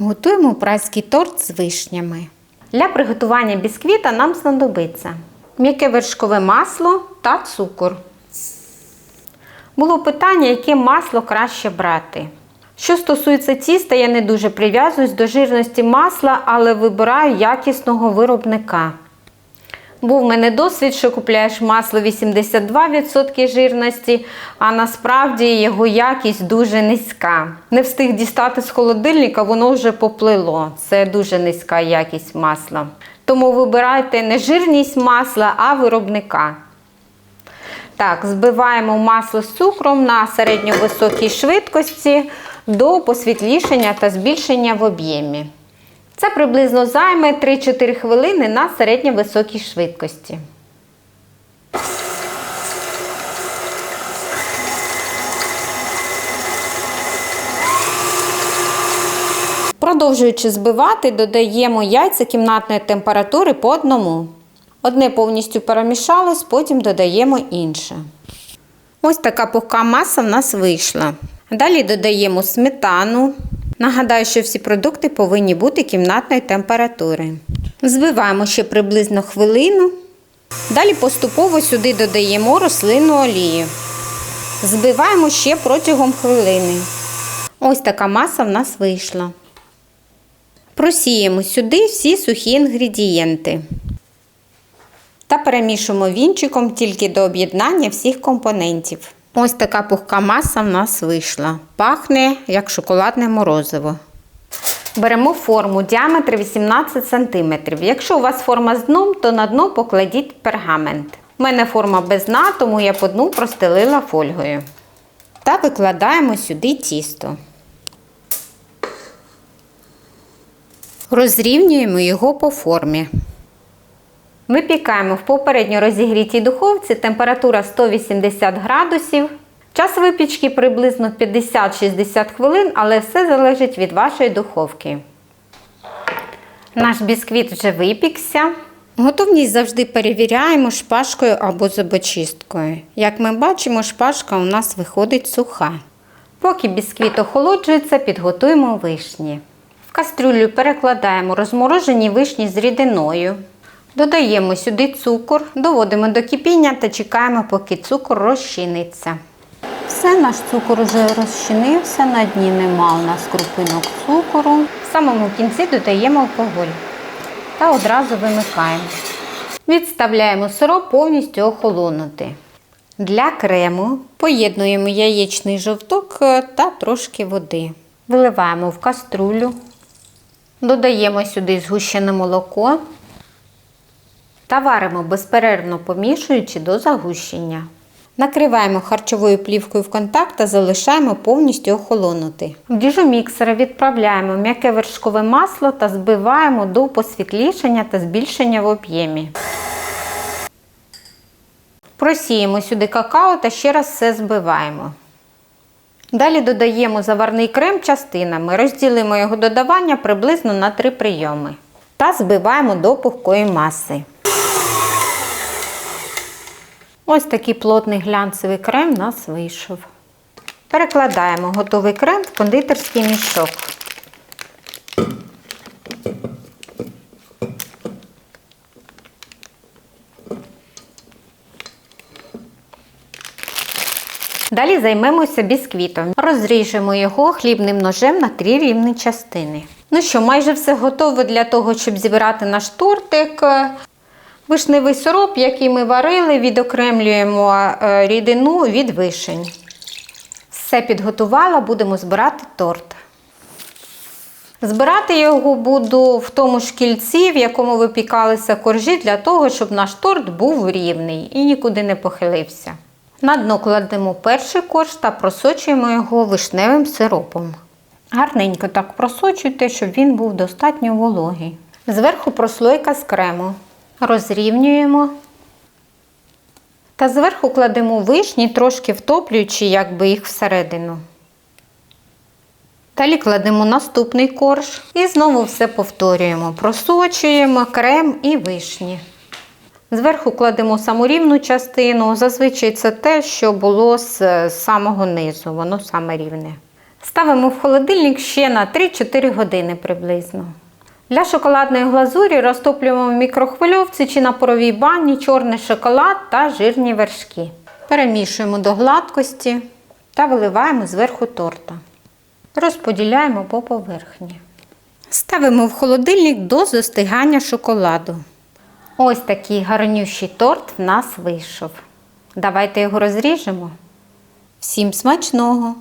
Готуємо прайський торт з вишнями. Для приготування бісквіта нам знадобиться м'яке вершкове масло та цукор. Було питання, яке масло краще брати. Що стосується тіста, я не дуже прив'язуюсь до жирності масла, але вибираю якісного виробника. Був в мене досвід, що купляєш масло 82% жирності, а насправді його якість дуже низька. Не встиг дістати з холодильника, воно вже поплило. Це дуже низька якість масла. Тому вибирайте не жирність масла, а виробника. Так, збиваємо масло з цукром на середньовисокій швидкості до посвітлішення та збільшення в об'ємі. Це приблизно займе 3-4 хвилини на середньовисокій швидкості. Продовжуючи збивати, додаємо яйця кімнатної температури по одному. Одне повністю перемішалось, потім додаємо інше. Ось така пухка маса в нас вийшла. Далі додаємо сметану. Нагадаю, що всі продукти повинні бути кімнатної температури. Збиваємо ще приблизно хвилину. Далі поступово сюди додаємо рослинну олію. Збиваємо ще протягом хвилини. Ось така маса в нас вийшла. Просіємо сюди всі сухі інгредієнти. Та перемішуємо вінчиком тільки до об'єднання всіх компонентів. Ось така пухка маса в нас вийшла. Пахне як шоколадне морозиво. Беремо форму діаметр 18 см. Якщо у вас форма з дном, то на дно покладіть пергамент. У мене форма без дна, тому я по дну простелила фольгою. Та викладаємо сюди тісто. Розрівнюємо його по формі. Випікаємо в попередньо розігрітій духовці температура 180 градусів. Час випічки приблизно 50-60 хвилин, але все залежить від вашої духовки. Наш бісквіт вже випікся. Готовність завжди перевіряємо шпажкою або зубочисткою. Як ми бачимо, шпажка у нас виходить суха. Поки бісквіт охолоджується, підготуємо вишні. В кастрюлю перекладаємо розморожені вишні з рідиною. Додаємо сюди цукор, доводимо до кипіння та чекаємо, поки цукор розчиниться. Все, наш цукор вже розчинився, на дні нема у нас крупинок цукору. В самому кінці додаємо алкоголь та одразу вимикаємо. Відставляємо сироп повністю охолонути. Для крему поєднуємо яєчний жовток е, та трошки води. Виливаємо в каструлю, додаємо сюди згущене молоко та варимо безперервно помішуючи до загущення. Накриваємо харчовою плівкою в контакт та залишаємо повністю охолонути. В діжу міксера відправляємо м'яке вершкове масло та збиваємо до посвітлішення та збільшення в об'ємі. Просіємо сюди какао та ще раз все збиваємо. Далі додаємо заварний крем частинами, розділимо його додавання приблизно на 3 прийоми та збиваємо до пухкої маси. Ось такий плотний глянцевий крем у нас вийшов. Перекладаємо готовий крем в кондитерський мішок. Далі займемося бісквітом. Розріжемо його хлібним ножем на три рівні частини. Ну що, майже все готове для того, щоб зібрати наш тортик. Вишневий сироп, який ми варили, відокремлюємо е, рідину від вишень. Все підготувала, будемо збирати торт. Збирати його буду в тому ж кільці, в якому випікалися коржі, для того, щоб наш торт був рівний і нікуди не похилився. На дно кладемо перший корж та просочуємо його вишневим сиропом. Гарненько так просочуйте, щоб він був достатньо вологий. Зверху прослойка з крему. Розрівнюємо. Та зверху кладемо вишні, трошки втоплюючи якби їх всередину. Далі кладемо наступний корж і знову все повторюємо. Просочуємо крем і вишні. Зверху кладемо саморівну частину. Зазвичай це те, що було з самого низу, воно саме рівне. Ставимо в холодильник ще на 3-4 години приблизно. Для шоколадної глазурі розтоплюємо в мікрохвильовці чи на паровій бані чорний шоколад та жирні вершки. Перемішуємо до гладкості та виливаємо зверху торта. Розподіляємо по поверхні. Ставимо в холодильник до застигання шоколаду. Ось такий гарнющий торт в нас вийшов. Давайте його розріжемо. Всім смачного!